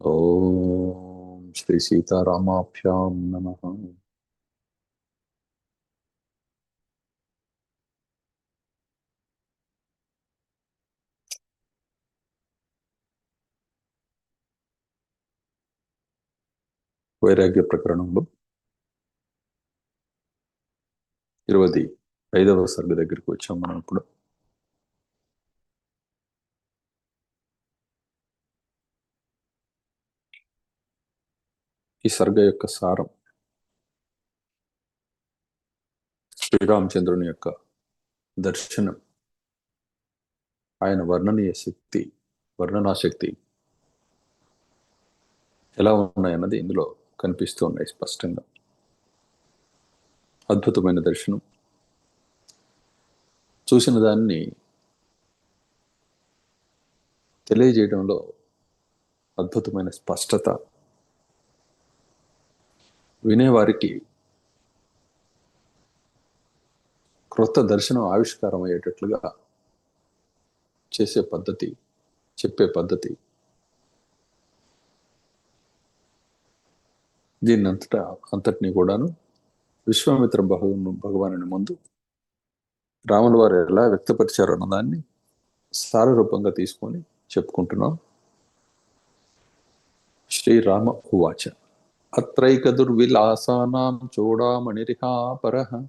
ఓం శ్రీ సీతారామాభ్యాం నమ వైరాగ్య ప్రకరణంలో ఇరవై ఐదవ సర్గ దగ్గరికి వచ్చాం మనం ఇప్పుడు. ఈ సర్గ యొక్క సారం. శ్రీరామచంద్రుని యొక్క దర్శనం. ఆయన వర్ణనీయ శక్తి వర్ణనాశక్తి ఎలా ఉన్నాయన్నది ఇందులో కనిపిస్తూ ఉన్నాయి స్పష్టంగా. అద్భుతమైన దర్శనం. చూసిన దాన్ని తెలియజేయడంలో అద్భుతమైన స్పష్టత. వినేవారికి క్రొత్త దర్శనం ఆవిష్కారం అయ్యేటట్లుగా చేసే పద్ధతి చెప్పే పద్ధతి. దీన్ని అంతటా అంతటినీ కూడాను విశ్వామిత్ర భగవాను భగవానుని ముందు రాముల వారు ఎలా వ్యక్తపరిచారు అన్నదాన్ని సారరూపంగా తీసుకొని చెప్పుకుంటున్నాం. శ్రీరామ ఉవాచ. अत्रैकदुर्विलासानां चोडामणिरिहापरः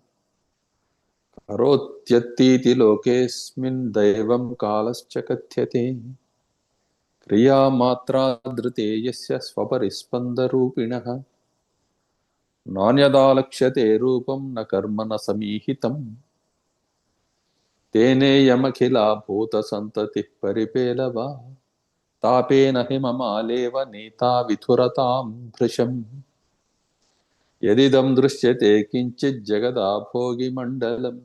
करोत्यतीति लोकेऽस्मिन् दैवं कालश्च कथ्यते। क्रियामात्रादृते यस्य स्वपरिस्पन्दरूपिणः। नान्यदालक्ष्यते रूपं न कर्म न समीहितम्। तेनेयमखिला भूतसन्ततिः परिपेलवा। तापेन हि ममालेव नेताविथुरतां भृशं यदिदं दृश्यते किञ्चिज्जगदा भोगिमण्डलं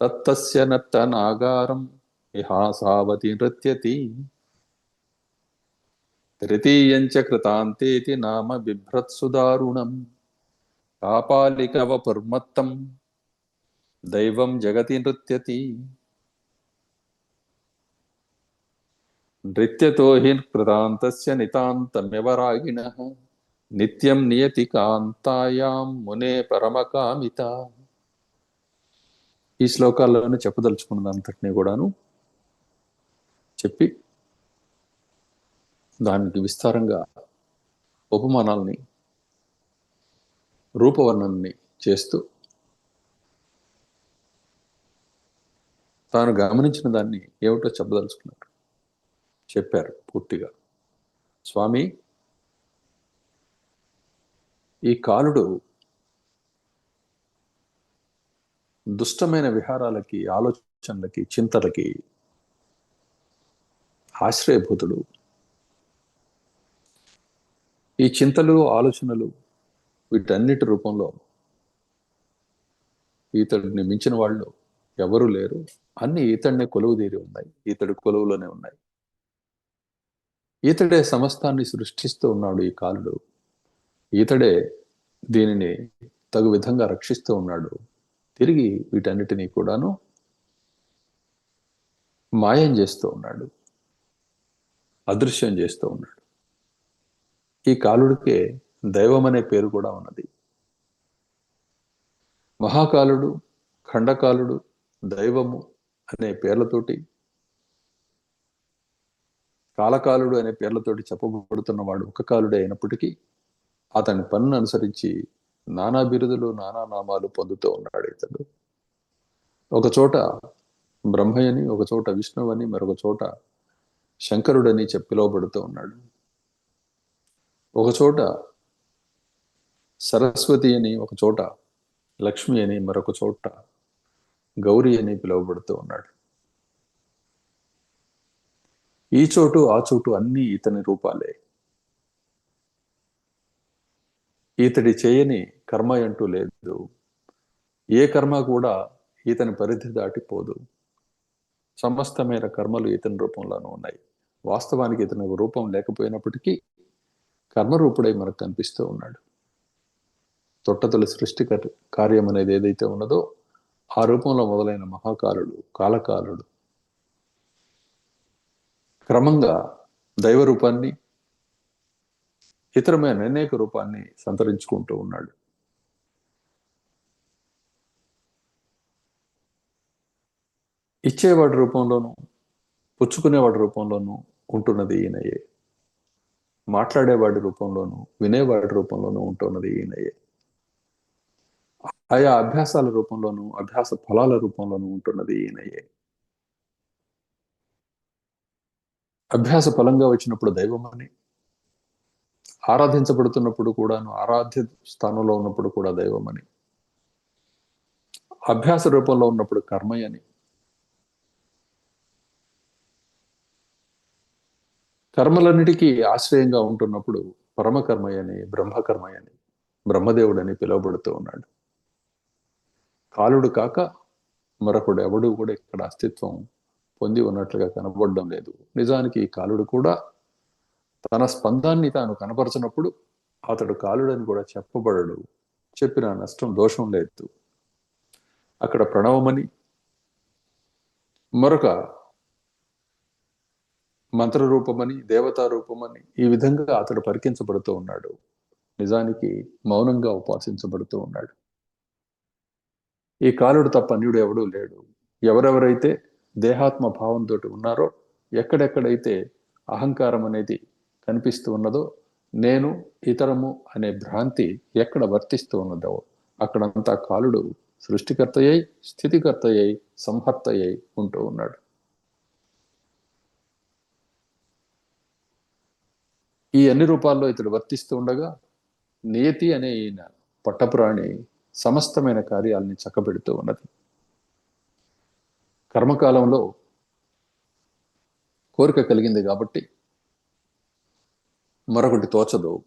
तत्तस्य नत्तनागारं इहासावति नृत्यति। तृतीयञ्च कृतान्तेति नाम बिभ्रत्सुदारुणं कापालिकवपुर्मत्तं दैवं जगति नृत्यति। నృత్యతో హి కృతాంతస్య నితాంతమివ రాగిణః నిత్యం నియతి కాంతాయాం మునే పరమకామిత ఈ శ్లోకాల్లోనే చెప్పదలుచుకున్నదంతటినీ కూడాను చెప్పి దానికి విస్తారంగా ఉపమానాల్ని రూపవర్ణాన్ని చేస్తూ తాను గమనించిన దాన్ని ఏమిటో చెప్పదలుచుకున్నాడు చెప్పారు పూర్తిగా. స్వామి ఈ కాలుడు దుష్టమైన విహారాలకి ఆలోచనలకి చింతలకి ఆశ్రయభూతుడు. ఈ చింతలు ఆలోచనలు వీటన్నిటి రూపంలో ఈతడిని మించిన వాళ్ళు ఎవరు లేరు. అన్ని ఈతడినే కొలువు తీరి ఉన్నాయి. ఈతడి కొలువులోనే ఉన్నాయి. ఈతడే సమస్తాన్ని సృష్టిస్తూ ఉన్నాడు ఈ కాలుడు. ఈతడే దీనిని తగు విధంగా రక్షిస్తూ ఉన్నాడు. తిరిగి వీటన్నిటినీ కూడాను మాయం చేస్తూ ఉన్నాడు. అదృశ్యం చేస్తూ ఉన్నాడు. ఈ కాలుడికే దైవం అనే పేరు కూడా ఉన్నది. మహాకాలుడు ఖండకాలుడు దైవము అనే పేర్లతోటి కాలకాలుడు అనే పేర్లతోటి చెప్పబడుతున్నవాడు ఒక కాలుడే అయినప్పటికీ అతని పన్ను అనుసరించి నానా బిరుదులు నానా నామాలు పొందుతూ ఉన్నాడు ఇతడు. ఒక చోట బ్రహ్మయ్యని ఒక చోట విష్ణువని మరొక చోట శంకరుడని చెప్పి పిలువబడుతూ ఉన్నాడు. ఒక చోట సరస్వతి అని ఒక చోట లక్ష్మి అని మరొక చోట గౌరీ అని పిలువబడుతూ ఉన్నాడు. ఈ చోటు ఆ చోటు అన్ని ఇతని రూపాలే. ఇతడి చేయని కర్మ అంటూ లేదు. ఏ కర్మ కూడా ఇతని పరిధి దాటిపోదు సమస్తమైన కర్మలు ఇతని రూపంలోనూ ఉన్నాయి. వాస్తవానికి ఇతని రూపం లేకపోయినప్పటికీ కర్మరూపుడై మనకు కనిపిస్తూ ఉన్నాడు. తొట్టతొలి సృష్టి కార్యం అనేది ఏదైతే ఉన్నదో ఆ రూపంలో మొదలైన మహాకాలుడు కాలకాలుడు క్రమంగా దైవ రూపాన్ని ఇతరమైన అనేక రూపాన్ని సంతరించుకుంటూ ఉన్నాడు. ఇచ్చేవాడి రూపంలోనూ పుచ్చుకునేవాడి రూపంలోనూ ఉంటున్నది ఈయనయే. మాట్లాడేవాడి రూపంలోనూ వినేవాడి రూపంలోనూ ఉంటున్నది ఈయనయే. ఆయా అభ్యాసాల రూపంలోనూ అభ్యాస ఫలాల రూపంలోనూ ఉంటున్నది ఈయనయే. అభ్యాస ఫలంగా వచ్చినప్పుడు దైవమని ఆరాధించబడుతున్నప్పుడు కూడాను ఆరాధ్య స్థానంలో ఉన్నప్పుడు కూడా దైవమని అభ్యాస రూపంలో ఉన్నప్పుడు కర్మయని కర్మలన్నిటికీ ఆశ్రయంగా ఉంటున్నప్పుడు పరమకర్మయని బ్రహ్మకర్మయని బ్రహ్మదేవుడని పిలువబడుతూ ఉన్నాడు. కాలుడు కాక మరొకడు ఎవడు కూడా ఇక్కడ అస్తిత్వం పొంది ఉన్నట్లుగా కనబడడం లేదు. నిజానికి ఈ కాలుడు కూడా తన స్పందాన్ని తాను కనపరచినప్పుడు అతడు కాలుడని కూడా చెప్పబడడు. చెప్పిన నష్టం దోషం లేదు. అక్కడ ప్రణవమని మరొక మంత్ర రూపమని దేవతా రూపమని ఈ విధంగా అతడు పరికించబడుతూ ఉన్నాడు. నిజానికి మౌనంగా ఉపాసించబడుతూ ఉన్నాడు. ఈ కాలుడు తప్ప అన్యుడు ఎవడూ లేడు. ఎవరెవరైతే దేహాత్మ భావంతో ఉన్నారో ఎక్కడెక్కడైతే అహంకారం అనేది కనిపిస్తూ ఉన్నదో నేను ఇతరము అనే భ్రాంతి ఎక్కడ వర్తిస్తూ ఉన్నదో అక్కడంతా కాలుడు సృష్టికర్తయ్యై స్థితికర్తయ్యై సంహర్తయ్యై ఉంటూ ఉన్నాడు. ఈ అన్ని రూపాల్లో ఇతడు వర్తిస్తూ ఉండగా నియతి అనే ఈయన పట్టపురాణి సమస్తమైన కార్యాలని చక్కబెడుతూ ఉన్నది. కర్మకాలంలో కోరిక కలిగింది కాబట్టి మరొకటి తోచదు.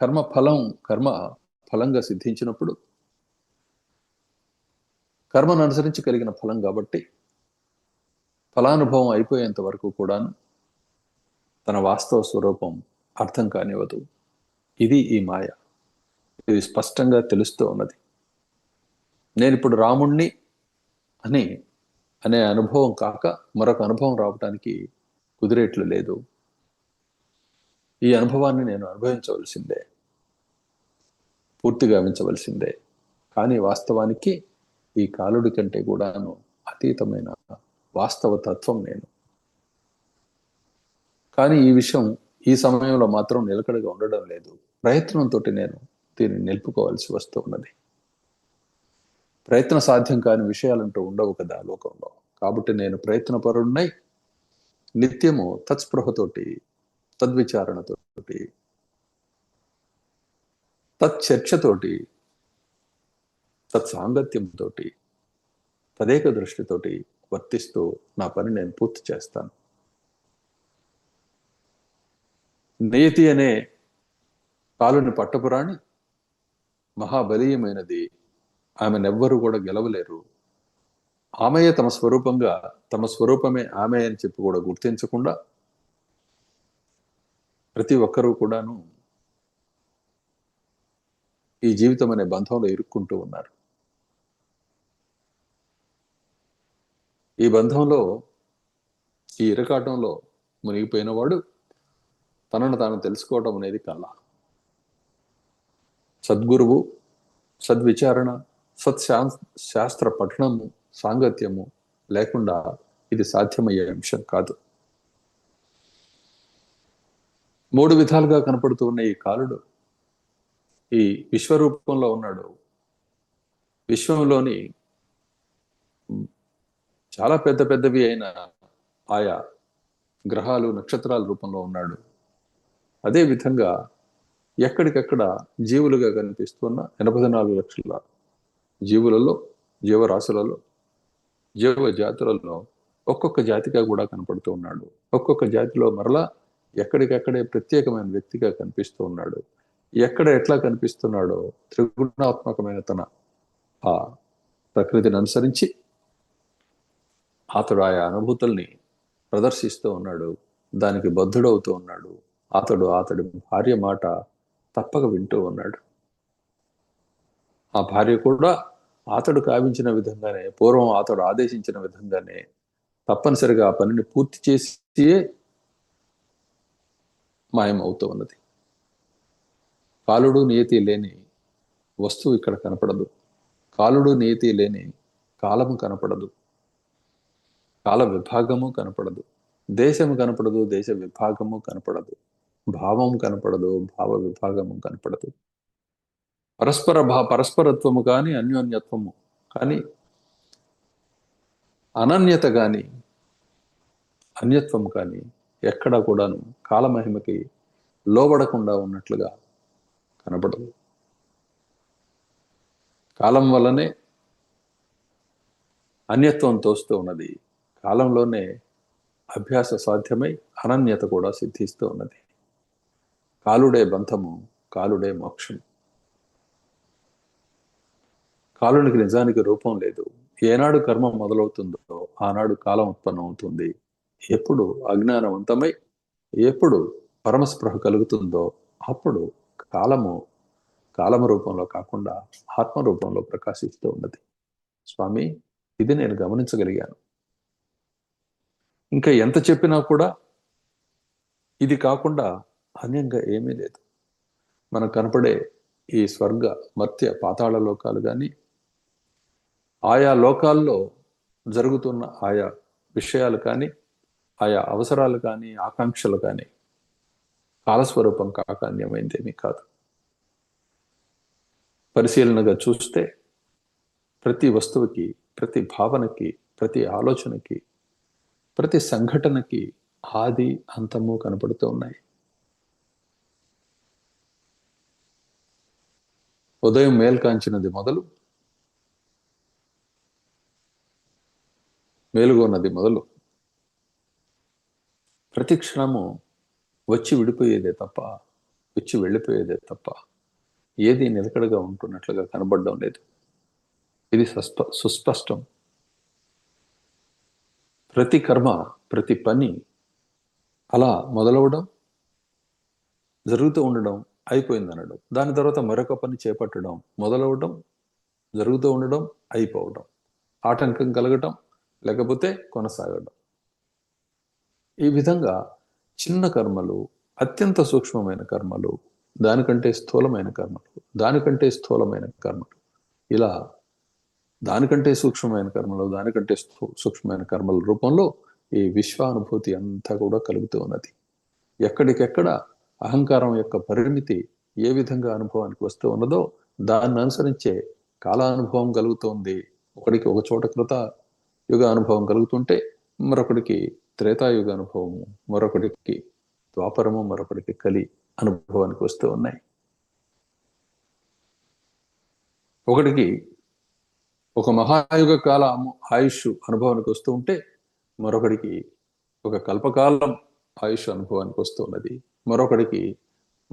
కర్మ ఫలం కర్మ ఫలంగా సిద్ధించినప్పుడు కర్మను అనుసరించి కలిగిన ఫలం కాబట్టి ఫలానుభవం అయిపోయేంత వరకు కూడాను తన వాస్తవ స్వరూపం అర్థం కానివ్వదు. ఇది ఈ మాయ. ఇది స్పష్టంగా తెలుస్తూ ఉన్నది. నేను ఇప్పుడు రాముణ్ణి అని అనే అనుభవం కాక మరొక అనుభవం రావటానికి కుదిరేట్లు లేదు. ఈ అనుభవాన్ని నేను అనుభవించవలసిందే. పూర్తిగా గమనించవలసిందే కానీ వాస్తవానికి ఈ కాలుడి కంటే కూడాను అతీతమైన వాస్తవ తత్వం నేను. కానీ ఈ విషయం ఈ సమయంలో మాత్రం నిలకడగా ఉండడం లేదు. ప్రయత్నంతో నేను దీన్ని నిలుపుకోవాల్సి వస్తూ ఉన్నది. ప్రయత్న సాధ్యం కాని విషయాలంటూ ఉండవు కదా లోకంలో. కాబట్టి నేను ప్రయత్నపరుణ్ణై నిత్యము తత్స్పృహతోటి తద్విచారణతోటి తచ్చర్చతోటి తత్సాంగత్యంతో తదేక దృష్టితోటి వర్తిస్తూ నా పని నేను పూర్తి చేస్తాను. నియతి అనే కాలుని పట్టపురాణి మహాబలీయమైనది ఆమెనెవ్వరూ కూడా గెలవలేరు. ఆమెయే తమ స్వరూపంగా తమ స్వరూపమే ఆమె అని చెప్పి కూడా గుర్తించకుండా ప్రతి ఒక్కరూ కూడాను ఈ జీవితం అనే బంధంలో ఇరుక్కుంటూ ఉన్నారు. ఈ బంధంలో ఈ ఇరకాటంలో మునిగిపోయిన వాడు తనను తాను తెలుసుకోవటం అనేది కళ. సద్గురువు సద్విచారణ సత్శా శాస్త్ర పఠనము సాంగత్యము లేకుండా ఇది సాధ్యమయ్యే అంశం కాదు. మూడు విధాలుగా కనపడుతూ ఉన్న ఈ కాలుడు ఈ విశ్వరూపంలో ఉన్నాడు. విశ్వంలోని చాలా పెద్ద పెద్దవి అయిన ఆయా గ్రహాలు నక్షత్రాల రూపంలో ఉన్నాడు. అదే విధంగా ఎక్కడికక్కడ జీవులుగా కనిపిస్తున్న ఎనభై నాలుగు లక్షల జీవులలో జీవరాశులలో జీవ జాతులలో ఒక్కొక్క జాతిగా కూడా కనపడుతూ ఉన్నాడు. ఒక్కొక్క జాతిలో మరలా ఎక్కడికెక్కడే ప్రత్యేకమైన వ్యక్తిగా కనిపిస్తూ ఉన్నాడు. ఎక్కడ ఎట్లా కనిపిస్తున్నాడో త్రిగుణాత్మకమైన తన ఆ ప్రకృతిని అనుసరించి అతడు ఆయా అనుభూతుల్ని ప్రదర్శిస్తూ ఉన్నాడు. దానికి బద్ధుడవుతూ ఉన్నాడు. అతడు అతడి భార్య మాట తప్పక వింటూ ఉన్నాడు. ఆ భార్య కూడా అతడు కావించిన విధంగానే పూర్వం అతడు ఆదేశించిన విధంగానే తప్పనిసరిగా ఆ పనిని పూర్తి చేసి మాయమవుతూ ఉన్నది. కాలుడు నియతి లేని వస్తువు ఇక్కడ కనపడదు. కాలుడు నియతి లేని కాలము కనపడదు. కాల విభాగము కనపడదు. దేశము కనపడదు దేశ విభాగము కనపడదు. భావం కనపడదు భావ విభాగము కనపడదు. పరస్పర భా పరస్పరత్వము కానీ అన్యోన్యత్వము కానీ అనన్యత కానీ అన్యత్వం కానీ ఎక్కడా కూడాను కాలమహిమకి లోబడకుండా ఉన్నట్లుగా కనబడదు కాలం వల్లనే అన్యత్వం తోస్తూ ఉన్నది. కాలంలోనే అభ్యాస సాధ్యమై అనన్యత కూడా సిద్ధిస్తూ ఉన్నది. కాలుడే బంధము కాలుడే మోక్షం కాలునికి నిజానికి రూపం లేదు. ఏనాడు కర్మ మొదలవుతుందో ఆనాడు కాలం ఉత్పన్నం అవుతుంది. ఎప్పుడు అజ్ఞానవంతమై ఎప్పుడు పరమస్పృహ కలుగుతుందో అప్పుడు కాలము కాలము రూపంలో కాకుండా ఆత్మ రూపంలో ప్రకాశిస్తూ ఉన్నది. స్వామి ఇది నేను గమనించగలిగాను. ఇంకా ఎంత చెప్పినా కూడా ఇది కాకుండా అన్యంగా ఏమీ లేదు. మనకు కనపడే ఈ స్వర్గ మర్త్య పాతాళ లోకాలు కానీ ఆయా లోకాల్లో జరుగుతున్న ఆయా విషయాలు కానీ ఆయా అవసరాలు కానీ ఆకాంక్షలు కానీ కాలస్వరూపం కాక అన్యమైందేమీ కాదు. పరిశీలనగా చూస్తే ప్రతి వస్తువుకి ప్రతి భావనకి ప్రతి ఆలోచనకి ప్రతి సంఘటనకి ఆది అంతము కనపడుతూ ఉన్నాయి. ఉదయం మేల్కాంచినది మొదలు మేలుగొన్నది మొదలు. ప్రతి క్షణము వచ్చి విడిపోయేదే తప్ప వచ్చి వెళ్ళిపోయేదే తప్ప ఏది నిలకడగా ఉంటున్నట్లుగా కనబడడం లేదు. ఇది సస్ప సుస్పష్టం. ప్రతి కర్మ ప్రతి పని అలా మొదలవడం జరుగుతూ ఉండడం అయిపోయింది అనడం దాని తర్వాత మరొక పని చేపట్టడం మొదలవడం జరుగుతూ ఉండడం అయిపోవడం ఆటంకం కలగటం లేకపోతే కొనసాగడం. ఈ విధంగా చిన్న కర్మలు అత్యంత సూక్ష్మమైన కర్మలు దానికంటే స్థూలమైన కర్మలు దానికంటే స్థూలమైన కర్మలు ఇలా దానికంటే సూక్ష్మమైన కర్మలు దానికంటే సూక్ష్మమైన కర్మల రూపంలో ఈ విశ్వానుభూతి అంతా కూడా కలుగుతూ ఉన్నది. ఎక్కడికెక్కడ అహంకారం యొక్క పరిమితి ఏ విధంగా అనుభవానికి వస్తూ ఉన్నదో దాన్ని అనుసరించే కాలానుభవం కలుగుతోంది. ఒకడికి ఒక చోట కృత యుగ అనుభవం కలుగుతుంటే మరొకడికి త్రేతాయుగ అనుభవము మరొకడికి ద్వాపరము మరొకడికి కలి అనుభవానికి వస్తూ ఉన్నాయి. ఒకటికి ఒక మహాయుగ కాల ఆయుష్ అనుభవానికి వస్తూ ఉంటే మరొకడికి ఒక కల్పకాలం ఆయుష్ అనుభవానికి వస్తూ ఉన్నది. మరొకడికి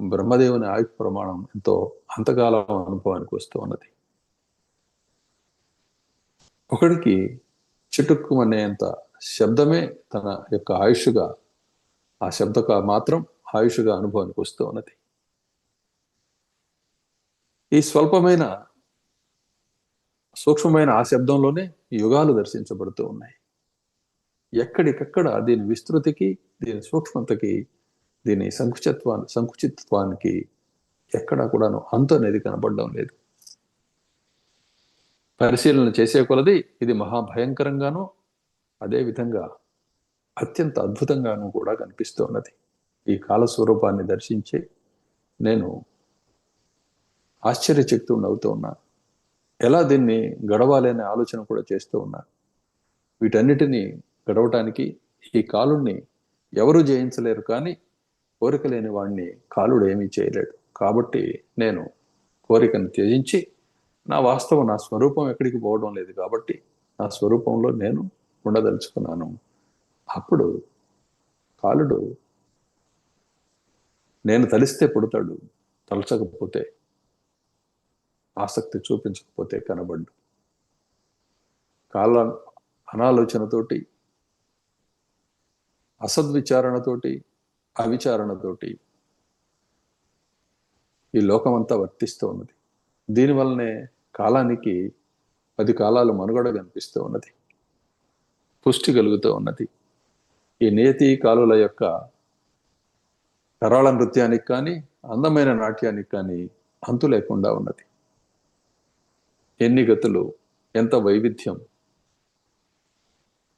బ్రహ్మదేవుని ఆయుష్ ప్రమాణం ఎంతో అంతకాలం అనుభవానికి వస్తూ ఉన్నది. ఒకడికి చిటుక్కుమనేంత శబ్దమే తన యొక్క ఆయుష్గా ఆ శబ్దక మాత్రం ఆయుష్గా అనుభవానికి వస్తూ ఉన్నది. ఈ స్వల్పమైన సూక్ష్మమైన ఆ శబ్దంలోనే యుగాలు దర్శించబడుతూ ఉన్నాయి. ఎక్కడికక్కడ దీని విస్తృతికి దీని సూక్ష్మతకి దీని సంకుచిత్వాన్ని సంకుచిత్వానికి ఎక్కడా కూడాను అంత అనేది కనబడడం లేదు. పరిశీలన చేసే కొలది ఇది మహాభయంకరంగానూ అదేవిధంగా అత్యంత అద్భుతంగాను కూడా కనిపిస్తూ ఉన్నది ఈ కాల స్వరూపాన్ని దర్శించి నేను ఆశ్చర్యచక్తుడిని అవుతూ ఉన్నా ఎలా దీన్ని గడవాలి అనే ఆలోచన కూడా చేస్తూ ఉన్నా. వీటన్నిటినీ గడవటానికి ఈ కాలుణ్ణి ఎవరు జయించలేరు కానీ కోరిక లేని వాడిని కాలుడు ఏమీ చేయలేడు. కాబట్టి నేను కోరికను త్యజించి నా వాస్తవం నా స్వరూపం ఎక్కడికి పోవడం లేదు కాబట్టి నా స్వరూపంలో నేను ఉండదలుచుకున్నాను. అప్పుడు కాలుడు నేను తలిస్తే పుడతాడు తలచకపోతే ఆసక్తి చూపించకపోతే కనబడ్డు. కాల అనాలోచనతోటి అసద్విచారణతోటి అవిచారణతోటి ఈ లోకమంతా వర్తిస్తూ ఉన్నది. దీనివల్లనే కాలానికి పది కాలాలు మనుగడ కనిపిస్తూ ఉన్నది. పుష్టి కలుగుతూ ఉన్నది. ఈ నేతి కాలుల యొక్క కరాళ నృత్యానికి కానీ అందమైన నాట్యానికి కానీ అంతు లేకుండా ఉన్నది. ఎన్ని గతులు ఎంత వైవిధ్యం.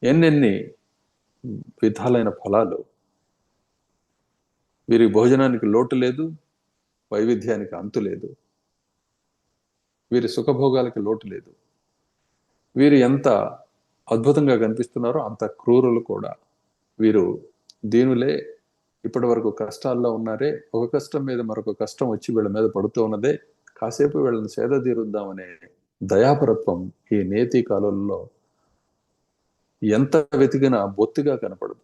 ఎన్నెన్ని విధాలైన ఫలాలు. వీరి భోజనానికి లోటు లేదు వైవిధ్యానికి అంతు లేదు. వీరి సుఖభోగాలకి లోటు లేదు. వీరు ఎంత అద్భుతంగా కనిపిస్తున్నారో అంత క్రూరులు కూడా. వీరు దీనులే ఇప్పటి వరకు కష్టాల్లో ఉన్నారే ఒక కష్టం మీద మరొక కష్టం వచ్చి వీళ్ళ మీద పడుతూ ఉన్నదే. కాసేపు వీళ్ళని సేద తీరుద్దామనే దయాపరత్వం ఈ నేతి కాలంలో ఎంత వెతికినా బొత్తిగా కనపడదు.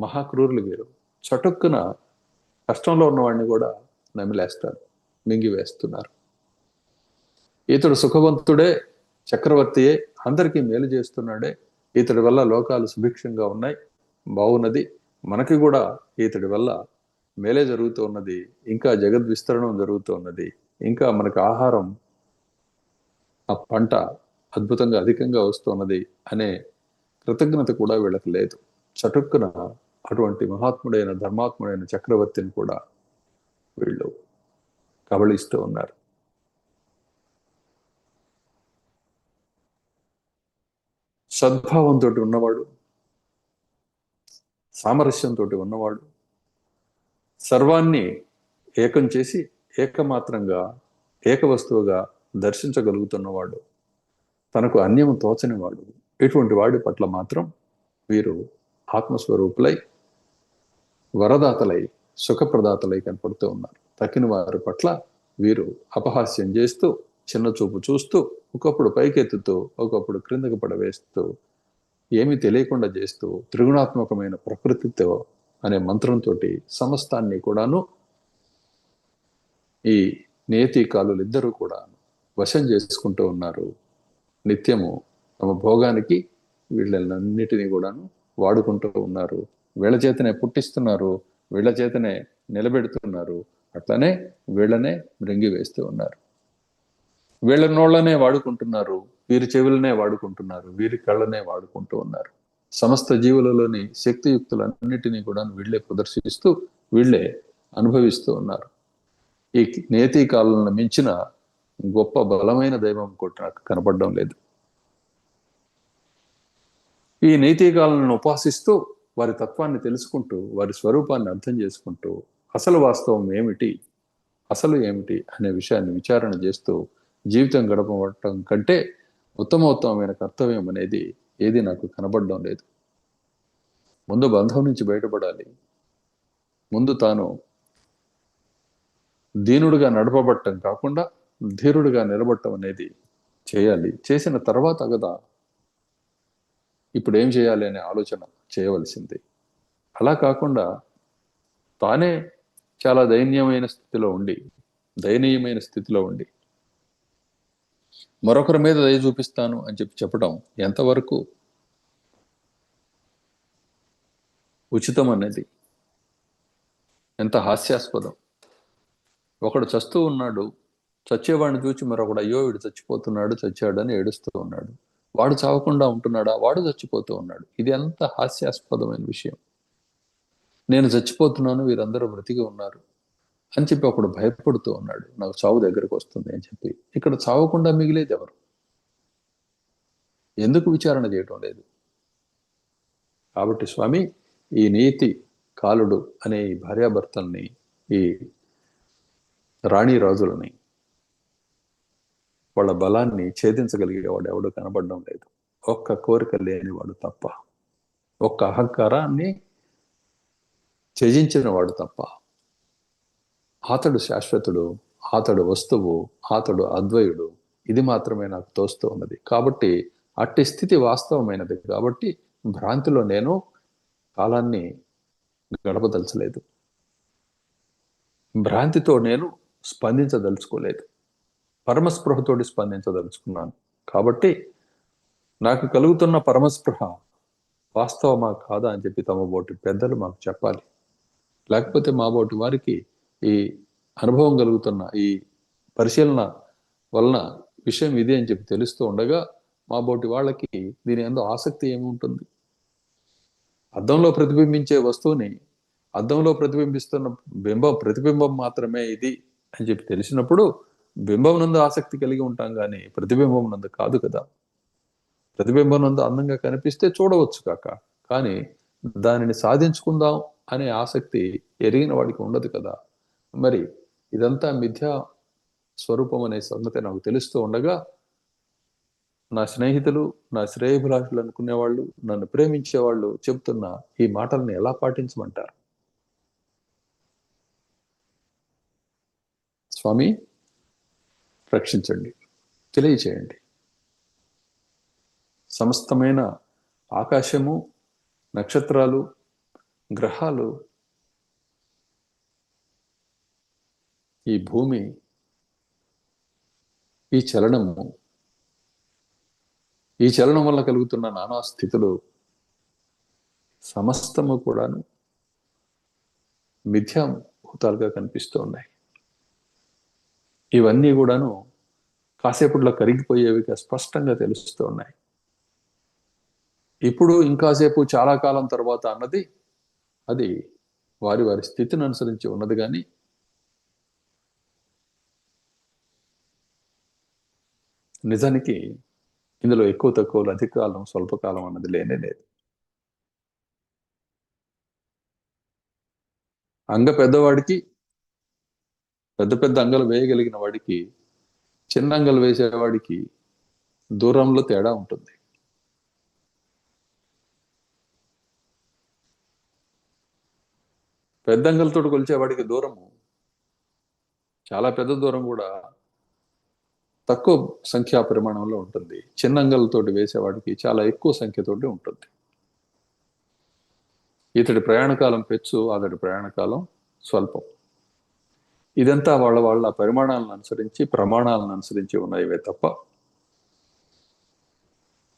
మహాక్రూరులు వీరు. చటుక్కున కష్టంలో ఉన్నవాడిని కూడా నమిలేస్తారు మింగివేస్తున్నారు. ఇతడు సుఖవంతుడే చక్రవర్తియే అందరికీ మేలు చేస్తున్నాడే. ఇతడి వల్ల లోకాలు సుభిక్షంగా ఉన్నాయి. బాగున్నది మనకి కూడా ఇతడి వల్ల మేలే జరుగుతూ ఉన్నది. ఇంకా జగద్ విస్తరణం జరుగుతూ ఉన్నది. ఇంకా మనకు ఆహారం ఆ పంట అద్భుతంగా అధికంగా వస్తున్నది అనే కృతజ్ఞత కూడా వీళ్ళకి లేదు. చటుక్కున అటువంటి మహాత్ముడైన ధర్మాత్ముడైన చక్రవర్తిని కూడా వీళ్ళు కబళిస్తూ ఉన్నారు. సద్భావంతో ఉన్నవాడు సామరస్యంతో ఉన్నవాడు సర్వాన్ని ఏకం చేసి ఏకమాత్రంగా ఏకవస్తువుగా దర్శించగలుగుతున్నవాడు తనకు అన్యము తోచనివాడు ఇటువంటి వాడి పట్ల మాత్రం వీరు ఆత్మస్వరూపులై వరదాతలై సుఖప్రదాతలై కనపడుతూ ఉన్నారు. తక్కిన వారి పట్ల వీరు అపహాస్యం చేస్తూ చిన్న చూపు చూస్తూ ఒకప్పుడు పైకెత్తుతూ ఒకప్పుడు క్రిందకు పడవేస్తూ ఏమీ తెలియకుండా చేస్తూ త్రిగుణాత్మకమైన ప్రకృతితో అనే మంత్రంతో సమస్తాన్ని కూడాను ఈ నేతి కాలులు ఇద్దరు కూడా వశం చేసుకుంటూ ఉన్నారు. నిత్యము తమ భోగానికి వీళ్ళన్నిటినీ కూడాను వాడుకుంటూ ఉన్నారు. వీళ్ళ చేతనే పుట్టిస్తున్నారు వీళ్ళ చేతనే నిలబెడుతున్నారు. అట్లనే వీళ్ళనే మృంగి వేస్తూ ఉన్నారు. వీళ్ళ నోళ్ళనే వాడుకుంటున్నారు వీరి చెవులనే వాడుకుంటున్నారు వీరి కళ్ళనే వాడుకుంటూ ఉన్నారు. సమస్త జీవులలోని శక్తియుక్తులన్నిటినీ కూడా వీళ్ళే ప్రదర్శిస్తూ వీళ్ళే అనుభవిస్తూ ఉన్నారు. ఈ నేతి కాలంలో మించిన గొప్ప బలమైన దైవం కూడా నాకు కనపడడం లేదు. ఈ నైతికాలను ఉపాసిస్తూ వారి తత్వాన్ని తెలుసుకుంటూ వారి స్వరూపాన్ని అర్థం చేసుకుంటూ అసలు వాస్తవం ఏమిటి అసలు ఏమిటి అనే విషయాన్ని విచారణ చేస్తూ జీవితం గడపడం కంటే ఉత్తమోత్తమైన కర్తవ్యం అనేది ఏది నాకు కనబడడం లేదు. ముందు బంధం నుంచి బయటపడాలి. ముందు తాను దీనుడుగా నడపబట్టం కాకుండా ధీరుడుగా నిలబడటం అనేది చేయాలి. చేసిన తర్వాత కదా ఇప్పుడు ఏం చేయాలి అనే ఆలోచన చేయవలసింది. అలా కాకుండా తానే చాలా దయనీయమైన స్థితిలో ఉండి దయనీయమైన స్థితిలో ఉండి మరొకరి మీద దయ చూపిస్తాను అని చెప్పి చెప్పడం ఎంతవరకు ఉచితం అనేది? ఎంత హాస్యాస్పదం. ఒకడు చస్తూ ఉన్నాడు చచ్చేవాడిని చూచి మరొకడు అయ్యో వీడు చచ్చిపోతున్నాడు చచ్చాడని ఏడుస్తూ ఉన్నాడు. వాడు చావకుండా ఉంటున్నాడా? వాడు చచ్చిపోతూ ఉన్నాడు. ఇది ఎంత హాస్యాస్పదమైన విషయం. నేను చచ్చిపోతున్నాను వీరందరూ బ్రతికి ఉన్నారు. అని చెప్పి ఒకడు భయపడుతూ ఉన్నాడు. నాకు చావు దగ్గరకు వస్తుంది అని చెప్పి. ఇక్కడ చావకుండా మిగిలేదు ఎవరు? ఎందుకు విచారణ చేయటం లేదు? కాబట్టి స్వామి ఈ నీతి కాలుడు అనే ఈ భార్యాభర్తల్ని ఈ రాణి రాజులని వాళ్ళ బలాన్ని ఛేదించగలిగేవాడు ఎవడు కనబడడం లేదు. ఒక్క కోరిక లేనివాడు తప్ప. ఒక్క అహంకారాన్ని త్యజించిన వాడు తప్ప. అతడు శాశ్వతుడు అతడు వస్తువు అతడు అద్వయుడు. ఇది మాత్రమే నాకు తోస్తూ ఉన్నది. కాబట్టి అట్టి స్థితి వాస్తవమైనది. కాబట్టి భ్రాంతిలో నేను కాలాన్ని గడపదలచలేదు. భ్రాంతితో నేను స్పందించదలుచుకోలేదు. పరమస్పృహతోటి స్పందించదలుచుకున్నాను. కాబట్టి నాకు కలుగుతున్న పరమస్పృహ వాస్తవమా కాదా అని చెప్పి తమ బోటి పెద్దలు మాకు చెప్పాలి. లేకపోతే మా బోటి వారికి ఈ అనుభవం కలుగుతున్న ఈ పరిశీలన వలన విషయం ఇదే అని చెప్పి తెలుస్తూ ఉండగా మా బోటి వాళ్ళకి దీని ఎందు ఆసక్తి ఏముంటుంది? అద్దంలో ప్రతిబింబించే వస్తువుని అద్దంలో ప్రతిబింబిస్తున్న బింబం ప్రతిబింబం మాత్రమే ఇది అని చెప్పి తెలిసినప్పుడు బింబం నందు ఆసక్తి కలిగి ఉంటాం కానీ ప్రతిబింబం నందు కాదు కదా. ప్రతిబింబం నందు అందంగా కనిపిస్తే చూడవచ్చు కాక కానీ దానిని సాధించుకుందాం అనే ఆసక్తి ఎరిగిన వాడికి ఉండదు కదా. మరి ఇదంతా మిథ్యా స్వరూపం అనే సంగతి నాకు తెలుస్తూ ఉండగా నా స్నేహితులు నా శ్రేయభిలాషులు అనుకునేవాళ్ళు నన్ను ప్రేమించేవాళ్ళు చెప్తున్న ఈ మాటల్ని ఎలా పాటించమంటారు? స్వామి రక్షించండి తెలియచేయండి. సమస్తమైన ఆకాశము నక్షత్రాలు గ్రహాలు ఈ భూమి ఈ చలనము ఈ చలనం వల్ల కలుగుతున్న నానా స్థితులు సమస్తము కూడాను మిథ్యాభూతాలుగా కనిపిస్తూ ఉన్నాయి. ఇవన్నీ కూడాను కాసేపట్లో కరిగిపోయేవిగా స్పష్టంగా తెలుస్తూ ఉన్నాయి. ఇప్పుడు ఇంకాసేపు చాలా కాలం తర్వాత అన్నది అది వారి వారి స్థితిని అనుసరించి ఉన్నది కానీ నిజానికి ఇందులో ఎక్కువ తక్కువలు అధిక కాలం స్వల్పకాలం అన్నది లేనే లేదు. అంగ పెద్దవాడికి పెద్ద పెద్ద అంగలు వేయగలిగిన వాడికి చిన్న అంగలు వేసేవాడికి దూరంలో తేడా ఉంటుంది. పెద్ద అంగలతో కొలిచేవాడికి దూరము చాలా పెద్ద దూరం కూడా తక్కువ సంఖ్యా పరిమాణంలో ఉంటుంది. చిన్న అంగలతోటి వేసేవాడికి చాలా ఎక్కువ సంఖ్యతోటి ఉంటుంది. ఇతడి ప్రయాణకాలం పెచ్చు అతడి ప్రయాణకాలం స్వల్పం. ఇదంతా వాళ్ళ వాళ్ళ పరిమాణాలను అనుసరించి ప్రమాణాలను అనుసరించి ఉన్నాయివే తప్ప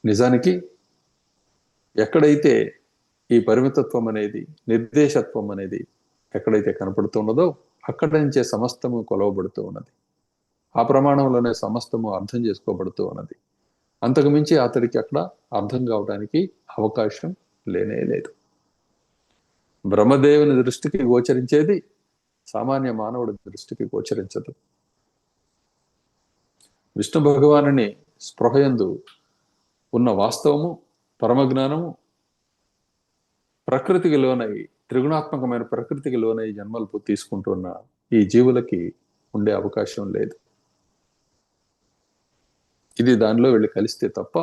నిజానికి ఎక్కడైతే ఈ పరిమితత్వం అనేది నిర్దేశత్వం అనేది ఎక్కడైతే కనపడుతున్నదో అక్కడ నుంచే సమస్తము కొలవబడుతూ ఉన్నది. ఆ ప్రమాణంలోనే సమస్తము అర్థం చేసుకోబడుతూ ఉన్నది. అంతకుమించి అతడికి అక్కడ అర్థం కావడానికి అవకాశం లేనే లేదు. బ్రహ్మదేవుని దృష్టికి గోచరించేది సామాన్య మానవుడి దృష్టికి గోచరించదు. విష్ణు భగవానుని స్పృహయందు ఉన్న వాస్తవము పరమజ్ఞానము ప్రకృతికి లోనై త్రిగుణాత్మకమైన ప్రకృతికి లోనై జన్మలు తీసుకుంటున్న ఈ జీవులకి ఉండే అవకాశం లేదు. ఇది దానిలో వెళ్ళి కలిస్తే తప్ప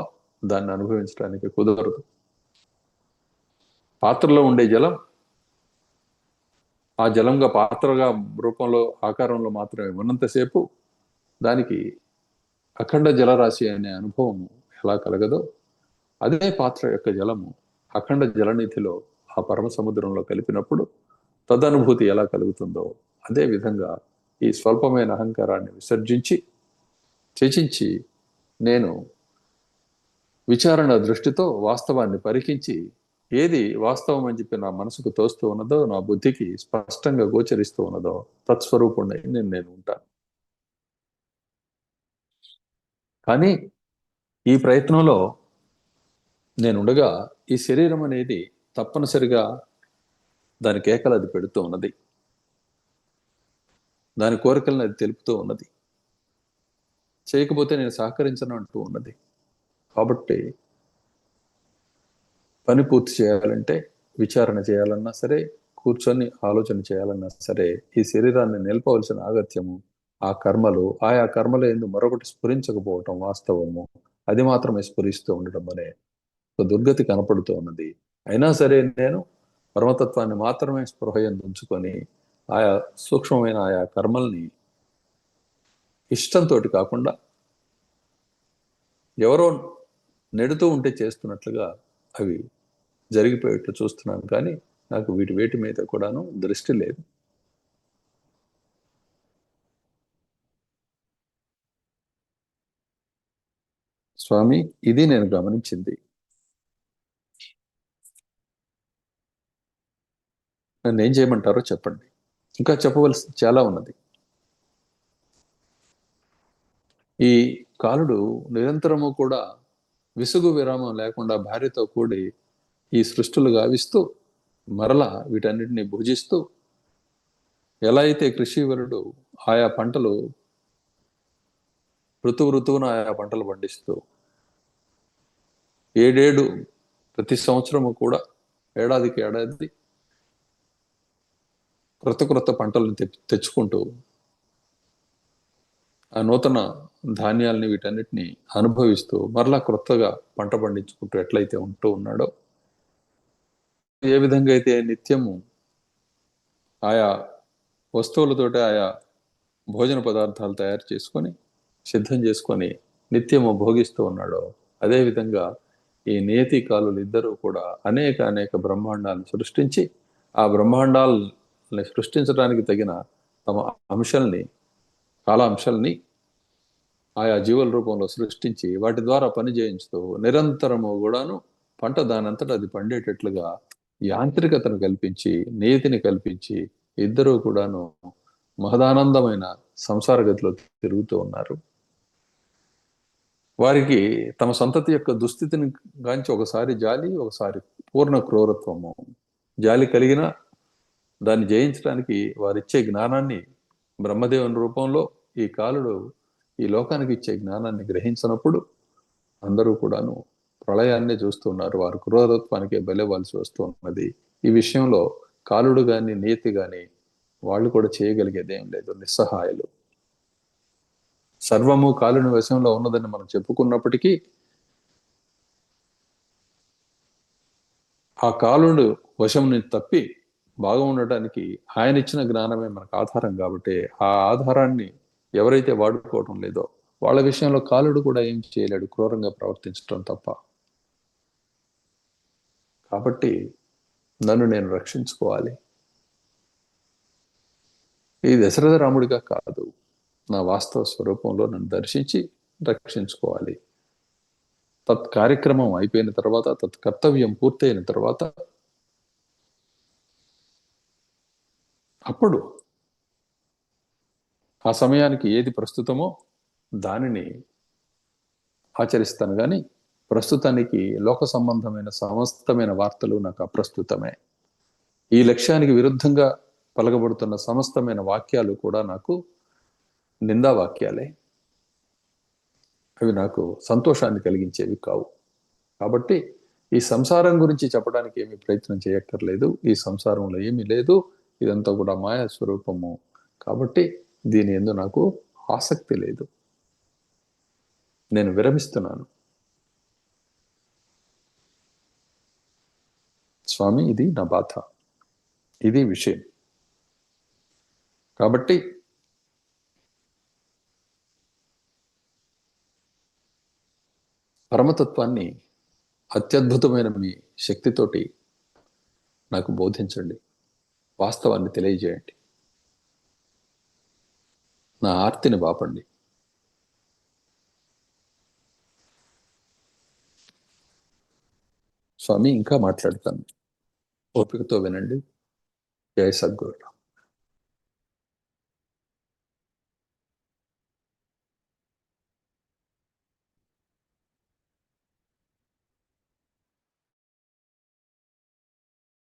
దాన్ని అనుభవించడానికి కుదరదు. పాత్రలో ఉండే జలం ఆ జలంగా పాత్రగా రూపంలో ఆకారంలో మాత్రమే ఉన్నంతసేపు దానికి అఖండ జలరాశి అనే అనుభవము ఎలా కలగదో అదే పాత్ర యొక్క జలము అఖండ జలనిధిలో ఆ పరమ సముద్రంలో కలిపినప్పుడు తదనుభూతి ఎలా కలుగుతుందో అదే విధంగా ఈ స్వల్పమైన అహంకారాన్ని విసర్జించి త్యజించి నేను విచారణ దృష్టితో వాస్తవాన్ని పరికించి ఏది వాస్తవం అని చెప్పి నా మనసుకు తోస్తూ ఉన్నదో నా బుద్ధికి స్పష్టంగా గోచరిస్తూ ఉన్నదో తత్స్వరూపుణ్ణి నేను నేను ఉంటాను. కానీ ఈ ప్రయత్నంలో నేను ఉండగా ఈ శరీరం అనేది తప్పనిసరిగా దాని కేకలు అది పెడుతూ ఉన్నది. దాని కోరికలను అది తెలుపుతూ ఉన్నది. చేయకపోతే నేను సహకరించను అంటూ ఉన్నది. కాబట్టి పని పూర్తి చేయాలంటే విచారణ చేయాలన్నా సరే కూర్చొని ఆలోచన చేయాలన్నా సరే ఈ శరీరాన్ని నిలపవలసిన ఆగత్యము ఆ కర్మలు ఆయా కర్మలు ఎందు మరొకటి స్ఫురించకపోవటం వాస్తవము. అది మాత్రమే స్ఫురిస్తూ ఉండడం అనే ఒక దుర్గతి కనపడుతూ ఉన్నది. అయినా సరే నేను పరమతత్వాన్ని మాత్రమే స్పృహయందు ఉంచుకొని ఆయా సూక్ష్మమైన ఆయా కర్మల్ని ఇష్టంతో కాకుండా ఎవరో నెడుతూ ఉంటే చేస్తున్నట్లుగా అవి జరిగిపోయేట్లు చూస్తున్నాను. కానీ నాకు వీటి వేటి మీద కూడాను దృష్టి లేదు. స్వామి ఇది నేను గమనించింది. నన్ను ఏం చేయమంటారో చెప్పండి. ఇంకా చెప్పవలసి చాలా ఉన్నది. ఈ కాలుడు నిరంతరము కూడా విసుగు విరామం లేకుండా భార్యతో కూడి ఈ సృష్టులు గావిస్తూ మరలా వీటన్నిటిని భుజిస్తూ ఎలా అయితే కృషివరుడు ఆయా పంటలు ఋతువు ఋతువున ఆయా పంటలు పండిస్తూ ఏడేడు ప్రతి సంవత్సరము కూడా ఏడాదికి ఏడాది క్రొత్త క్రొత్త పంటలను తె- తెచ్చుకుంటూ ఆ నూతన ధాన్యాలని వీటన్నిటిని అనుభవిస్తూ మరలా క్రొత్తగా పంట పండించుకుంటూ ఎట్లయితే ఉంటూ ఉన్నాడో ఏ విధంగా అయితే నిత్యము ఆయా వస్తువులతోటి ఆయా భోజన పదార్థాలు తయారు చేసుకొని సిద్ధం చేసుకొని నిత్యము భోగిస్తూ ఉన్నాడో అదేవిధంగా ఈ నేతి కాలులు ఇద్దరూ కూడా అనేక అనేక బ్రహ్మాండాలను సృష్టించి ఆ బ్రహ్మాండాలని సృష్టించడానికి తగిన తమ అంశాల్ని చాలా అంశాలని ఆయా జీవుల రూపంలో సృష్టించి వాటి ద్వారా పని చేయించుతూ నిరంతరము కూడాను పంట దానంతట అది పండేటట్లుగా యాంత్రికతను కల్పించి నీతిని కల్పించి ఇద్దరూ కూడాను మహదానందమైన సంసార గతిలో తిరుగుతూ ఉన్నారు. వారికి తమ సంతతి యొక్క దుస్థితిని గాంచి ఒకసారి జాలి ఒకసారి పూర్ణ క్రూరత్వము. జాలి కలిగిన దాన్ని జయించడానికి వారిచ్చే జ్ఞానాన్ని బ్రహ్మదేవుని రూపంలో ఈ కాలుడు ఈ లోకానికి ఇచ్చే జ్ఞానాన్ని గ్రహించినప్పుడు అందరూ కూడాను ప్రళయాన్ని చూస్తున్నారు వారు క్రూరత్వానికి బలివ్వాల్సి వస్తూ ఉన్నది. ఈ విషయంలో కాలుడు కానీ నీతి కానీ వాళ్ళు కూడా చేయగలిగేది ఏం లేదు. నిస్సహాయాలు. సర్వము కాలుని వశంలో ఉన్నదని మనం చెప్పుకున్నప్పటికీ ఆ కాలుడు వశం నుంచి తప్పి బాగా ఉండటానికి ఆయన ఇచ్చిన జ్ఞానమే మనకు ఆధారం కాబట్టి ఆ ఆధారాన్ని ఎవరైతే వాడుకోవటం లేదో వాళ్ళ విషయంలో కాలుడు కూడా ఏం చేయలేడు క్రూరంగా ప్రవర్తించడం తప్ప. కాబట్టి నన్ను నేను రక్షించుకోవాలి. ఈ దశరథ రాముడిగా కాదు నా వాస్తవ స్వరూపంలో నన్ను దర్శించి రక్షించుకోవాలి. తత్ కార్యక్రమం అయిపోయిన తర్వాత తత్ కర్తవ్యం పూర్తయిన తర్వాత అప్పుడు ఆ సమయానికి ఏది ప్రస్తుతమో దానిని ఆచరిస్తాను. కానీ ప్రస్తుతానికి లోక సంబంధమైన సమస్తమైన వార్తలు నాకు అప్రస్తుతమే. ఈ లక్ష్యానికి విరుద్ధంగా పలకబడుతున్న సమస్తమైన వాక్యాలు కూడా నాకు నిందా వాక్యాలే అవి నాకు సంతోషాన్ని కలిగించేవి కావు. కాబట్టి ఈ సంసారం గురించి చెప్పడానికి ఏమి ప్రయత్నం చేయక్కర్లేదు. ఈ సంసారంలో ఏమీ లేదు. ఇదంతా కూడా మాయా స్వరూపము. కాబట్టి దీని ఎందు నాకు ఆసక్తి లేదు. నేను విరమిస్తున్నాను. స్వామి ఇది నా బాధ. ఇది విషయం. కాబట్టి పరమతత్వాన్ని అత్యద్భుతమైన మీ శక్తితోటి నాకు బోధించండి. వాస్తవాన్ని తెలియజేయండి. నా ఆర్తిని బాపండి. స్వామి ఇంకా మాట్లాడతాను. ఓపికతో వినండి. జయ సద్గురు.